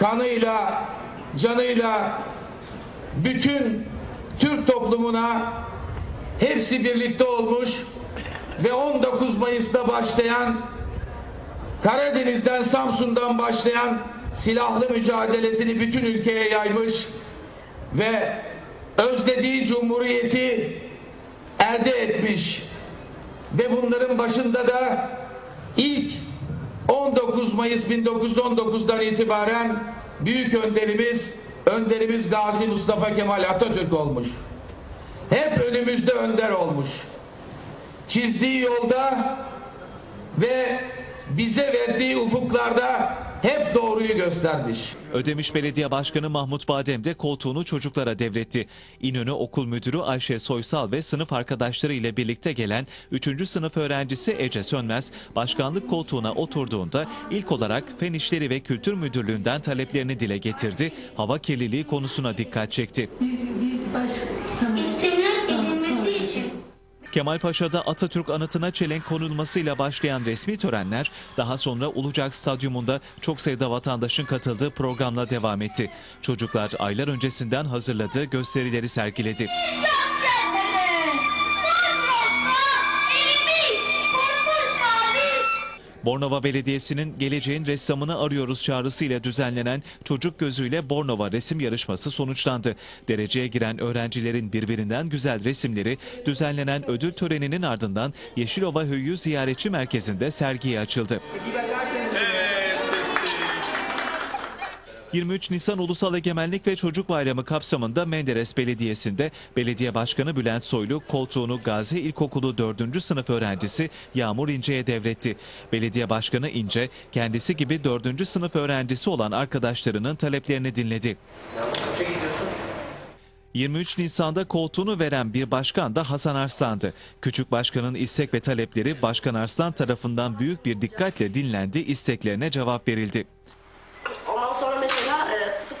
kanıyla, canıyla bütün Türk toplumuna hepsi birlikte olmuş ve 19 Mayıs'ta başlayan Karadeniz'den Samsun'dan başlayan silahlı mücadelesini bütün ülkeye yaymış ve özlediği cumhuriyeti elde etmiş. Ve bunların başında da 19 Mayıs 1919'dan itibaren büyük önderimiz önderimiz Gazi Mustafa Kemal Atatürk olmuş. Hep önümüzde önder olmuş. Çizdiği yolda ve bize verdiği ufuklarda hep doğruyu göstermiş. Ödemiş Belediye Başkanı Mahmut Badem de koltuğunu çocuklara devretti. İnönü Okul Müdürü Ayşe Soysal ve sınıf arkadaşları ile birlikte gelen 3. sınıf öğrencisi Ece Sönmez, başkanlık koltuğuna oturduğunda ilk olarak Fen İşleri ve Kültür Müdürlüğü'nden taleplerini dile getirdi. Hava kirliliği konusuna dikkat çekti. İçin Kemalpaşa'da Atatürk anıtına çelenk konulmasıyla başlayan resmi törenler daha sonra Ulucak Stadyumunda çok sayıda vatandaşın katıldığı programla devam etti. Çocuklar aylar öncesinden hazırladığı gösterileri sergiledi. Bornova Belediyesi'nin geleceğin ressamını arıyoruz çağrısıyla düzenlenen Çocuk Gözüyle Bornova resim yarışması sonuçlandı. Dereceye giren öğrencilerin birbirinden güzel resimleri düzenlenen ödül töreninin ardından Yeşilova Höyü Ziyaretçi Merkezi'nde sergiye açıldı. 23 Nisan Ulusal Egemenlik ve Çocuk Bayramı kapsamında Menderes Belediyesi'nde Belediye Başkanı Bülent Soylu koltuğunu Gazi İlkokulu 4. sınıf öğrencisi Yağmur İnce'ye devretti. Belediye Başkanı İnce kendisi gibi 4. sınıf öğrencisi olan arkadaşlarının taleplerini dinledi. 23 Nisan'da koltuğunu veren bir başkan da Hasan Arslan'dı. Küçük başkanın istek ve talepleri Başkan Arslan tarafından büyük bir dikkatle dinlendi, isteklerine cevap verildi.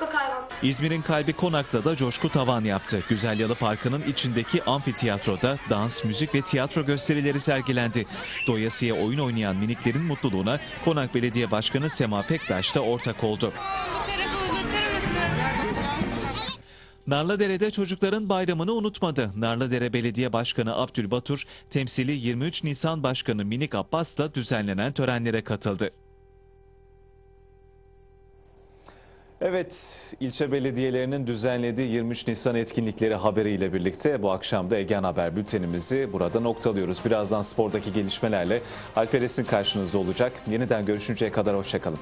Sokak İzmir'in kalbi Konak'ta da coşku tavan yaptı. Güzel Yalı Parkı'nın içindeki amfiteyatroda dans, müzik ve tiyatro gösterileri sergilendi. Doyasıya oyun oynayan miniklerin mutluluğuna Konak Belediye Başkanı Sema Pektaş da ortak oldu. Narlıdere'de çocukların bayramını unutmadı. Narlıdere Belediye Başkanı Abdülbatur, temsili 23 Nisan Başkanı Minik Abbas'la düzenlenen törenlere katıldı. Evet, ilçe belediyelerinin düzenlediği 23 Nisan etkinlikleri haberiyle birlikte bu akşam da Egen Haber bültenimizi burada noktalıyoruz. Birazdan spordaki gelişmelerle Alper Esin karşınızda olacak. Yeniden görüşünceye kadar hoşçakalın.